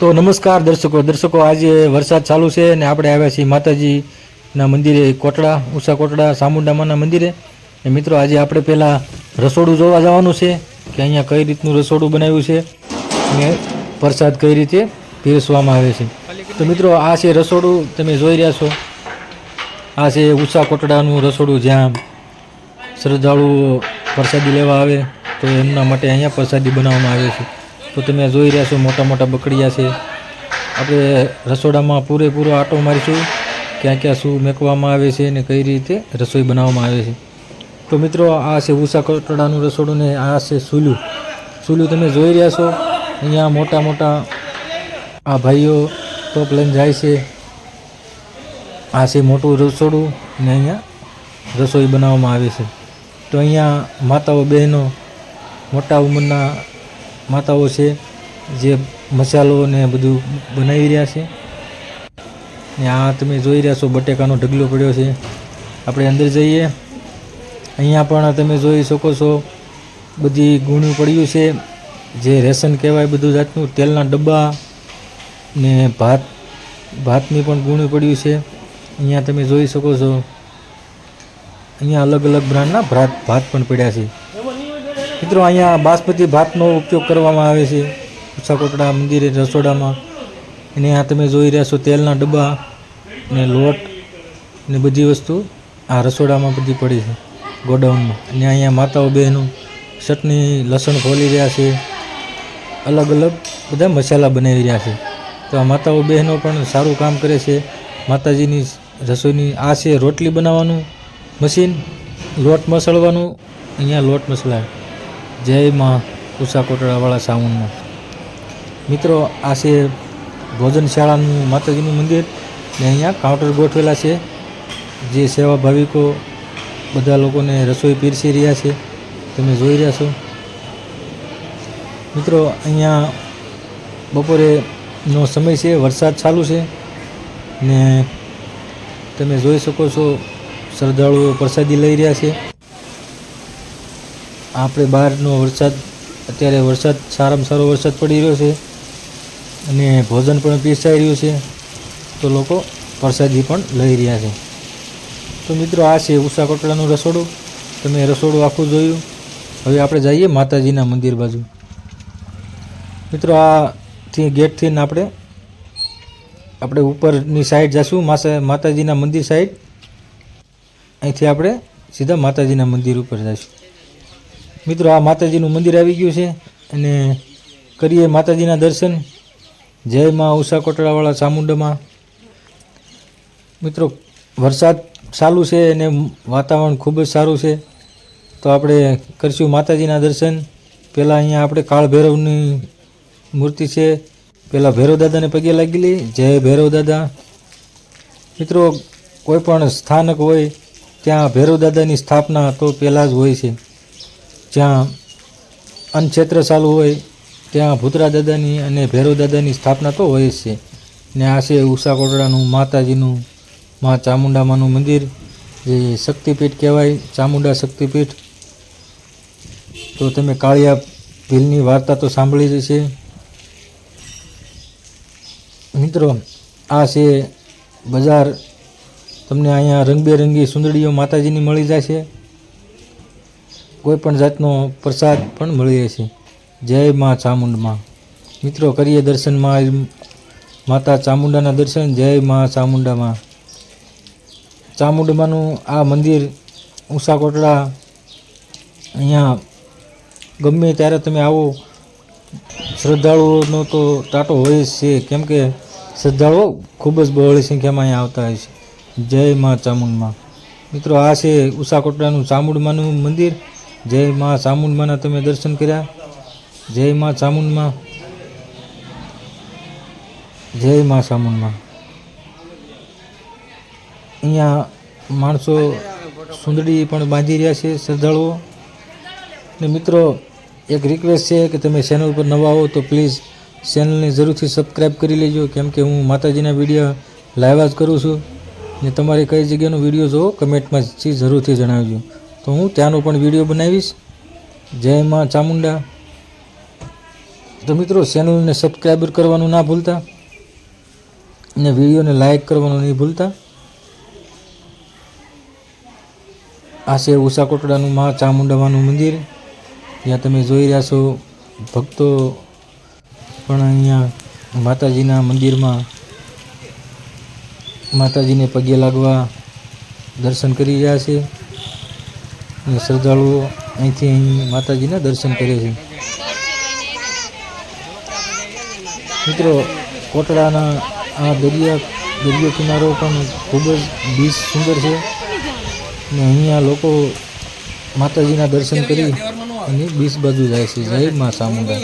તો નમસ્કાર દર્શકો. દર્શકો, આજે વરસાદ ચાલુ છે અને આપણે આવ્યા છીએ માતાજીના મંદિરે, કોટડા ઉષા કોટડા ચામુંડામાના મંદિરે. એ મિત્રો, આજે આપણે પહેલાં રસોડું જોવા જવાનું છે કે અહીંયા કઈ રીતનું રસોડું બનાવ્યું છે અને પ્રસાદ કઈ રીતે પીરસવામાં આવે છે. તો મિત્રો, આ છે રસોડું. તમે જોઈ રહ્યા છો. આ છે ઉષા કોટડાનું રસોડું જ્યાં શ્રદ્ધાળુઓ પ્રસાદી લેવા આવે તો એમના માટે અહીંયા પ્રસાદી બનાવવામાં આવે છે. તો તમે જોઈ રહ્યા છો મોટા મોટા બકડિયા છે. આપણે રસોડામાં પૂરેપૂરો આટો મારીશું. ક્યાં ક્યાં શું મેકવામાં આવે છે અને કઈ રીતે રસોઈ બનાવવામાં આવે છે. તો મિત્રો, આ છે ઉષા કટડાનું રસોડું ને આ છે સુલું. સુલું તમે જોઈ રહ્યા છો. અહીંયા મોટા મોટા આ ભાઈઓ ટોપ લઈને જાય છે. આ છે મોટું રસોડું ને અહીંયા રસોઈ બનાવવામાં આવે છે. તો અહીંયા માતાઓ બહેનો મોટા ઉંમરના માતાઓ છે, જે મસાલો ને બધું બનાવી રહ્યા છે. ને આ તમે જોઈ રહ્યા છો, બટેકાનો ઢગલો પડ્યો છે. આપણે અંદર જઈએ. અહીંયા પણ તમે જોઈ શકો છો, બધી ગુણ્યું પડ્યું છે. જે રેશન કહેવાય બધું જાતનું, તેલના ડબ્બા ને ભાત, ભાતની પણ ગુણ્યું પડ્યું છે. અહીંયા તમે જોઈ શકો છો. અહીંયા અલગ અલગ બ્રાન્ડના ભાત ભાત પણ પડ્યા છે. મિત્રો, અહીંયા બાસમતી ભાતનો ઉપયોગ કરવામાં આવે છે. ઉછાકોટડા મંદિરે, રસોડામાં. અને આ તમે જોઈ રહ્યા છો તેલના ડબ્બા ને લોટ ને બધી વસ્તુ આ રસોડામાં બધી પડી છે, ગોડાઉનમાં. અને અહીંયા માતાઓ બહેનો ચટણી, લસણ ખોલી રહ્યા છે. અલગ અલગ બધા મસાલા બનાવી રહ્યા છે. તો આ માતાઓ બહેનો પણ સારું કામ કરે છે. માતાજીની રસોઈની આ છે રોટલી બનાવવાનું મશીન, લોટ મસળવાનું, અહીંયા લોટ મસળાય. જય માં ઉષા કોટડાવાળા સાવનમાં મિત્રો, આ છે ભોજનશાળાનું માતાજીનું મંદિર ને અહીંયા કાઉન્ટર ગોઠવેલા છે. જે સેવા ભાવિકો બધા લોકોને રસોઈ પીરસી રહ્યા છે. તમે જોઈ રહ્યા છો. મિત્રો, અહીંયા બપોરેનો સમય છે, વરસાદ ચાલુ છે ને તમે જોઈ શકો છો, શ્રદ્ધાળુઓ પ્રસાદી લઈ રહ્યા છે. આપણે બહારનો વરસાદ, અત્યારે વરસાદ, સારામાં સારો વરસાદ પડી રહ્યો છે અને ભોજન પણ પીરસાઈ રહ્યું છે. તો લોકો પ્રસાદી પણ લઈ રહ્યા છે. તો મિત્રો, આ છે ઉષા કોટડાનું રસોડું. તમે રસોડું આખું જોયું. હવે આપણે જઈએ માતાજીના મંદિર બાજુ. મિત્રો આથી ગેટથી આપણે આપણે ઉપરની સાઈડ માસા, માતાજીના મંદિર સાઈડ. અહીંથી આપણે સીધા માતાજીના મંદિર ઉપર જઈશું મિત્રો, આ માતાજીનું મંદિર આવી ગયું છે અને કરીએ માતાજીના દર્શન. જય માં ઉષા કોટડાવાળા ચામુંડામાં. મિત્રો, વરસાદ ચાલુ છે અને વાતાવરણ ખૂબ જ સારું છે. તો આપણે કરીશું માતાજીના દર્શન. પહેલાં અહીંયા આપણે કાળ ભૈરવની મૂર્તિ છે. પહેલાં ભૈરવ દાદાને પગે લાગેલી જય ભૈરવ દાદા. મિત્રો, કોઈ પણ સ્થાનક હોય, ત્યાં ભૈરવ દાદાની સ્થાપના તો પહેલાં જ હોય છે. જ્યાં અન્નક્ષેત્ર ચાલુ હોય, ત્યાં ભૂતરા દાદાની અને ભૈરવ દાદાની સ્થાપના તો હોય જ છે. ને આ છે ઉષા કોટડાનું માતાજીનું, મા ચામુંડામાનું મંદિર, જે શક્તિપીઠ કહેવાય, ચામુંડા શક્તિપીઠ. તો તમે કાળિયા ભીલની વાર્તા તો સાંભળી જ છે મિત્રો, આ છે બજાર. તમને અહીંયા રંગબેરંગી સુંદરીઓ માતાજીની મળી જાય કોઈ પણ જાતનો પ્રસાદ પણ મળીએ છીએ. જય મા ચામુંડમાં. મિત્રો, કરીએ દર્શનમાં માતા ચામુંડાના દર્શન. જય મા ચામુંડામાં. ચામુંડમાનું આ મંદિર કોટડા અહીંયા ગમે ત્યારે તમે આવો, શ્રદ્ધાળુઓનો તો ટાટો હોય જ છે. કેમ કે શ્રદ્ધાળુઓ ખૂબ જ બહોળી સંખ્યામાં અહીંયા આવતા હોય છે. જય મા ચામુંડમાં. મિત્રો, આ છે ઉષાકોટડાનું ચામુંડમાનું મંદિર. જય મા ચામુંડમાના તમે દર્શન કર્યા. જય મા ચામુંડમાં જય મા ચામુંડમાં અહીંયા માણસો સુંદડી પણ બાંધી રહ્યા છે શ્રદ્ધાળુઓ. ને મિત્રો, એક રિક્વેસ્ટ છે કે તમે ચેનલ પર નવા હો તો પ્લીઝ ચેનલને જરૂરથી સબસ્ક્રાઈબ કરી લેજો. કેમ કે હું માતાજીના વીડિયો લાઈવ જ કરું છું. ને તમારે કઈ જગ્યાનો વીડિયો જોવો કમેન્ટમાં જરૂરથી જણાવજો. તો હું ત્યાંનો પણ વીડિયો બનાવીશ. જય માં ચામુંડા. તો મિત્રો ચેનલને સબસ્ક્રાઈબર કરવાનું ના ભૂલતા અને વિડીયોને લાઈક કરવાનું નહીં ભૂલતા. આ છે ઉષા કોટડાનું મા ચામુંડામાનું મંદિર. જ્યાં તમે જોઈ રહ્યા છો ભક્તો પણ અહીંયા માતાજીના મંદિરમાં માતાજીને પગે લાગવા દર્શન કરી રહ્યા છે. શ્રદ્ધાળુઓ અહીંથી અહીં માતાજીના દર્શન કરે છે. મિત્રો, કોટડાના આ દરિયા, દરિયો કિનારો પણ ખૂબ જ બીચ સુંદર છે. અને અહીંયા લોકો માતાજીના દર્શન કરી અને બીચ બાજુ જાય છે. જય મા ચામુંડા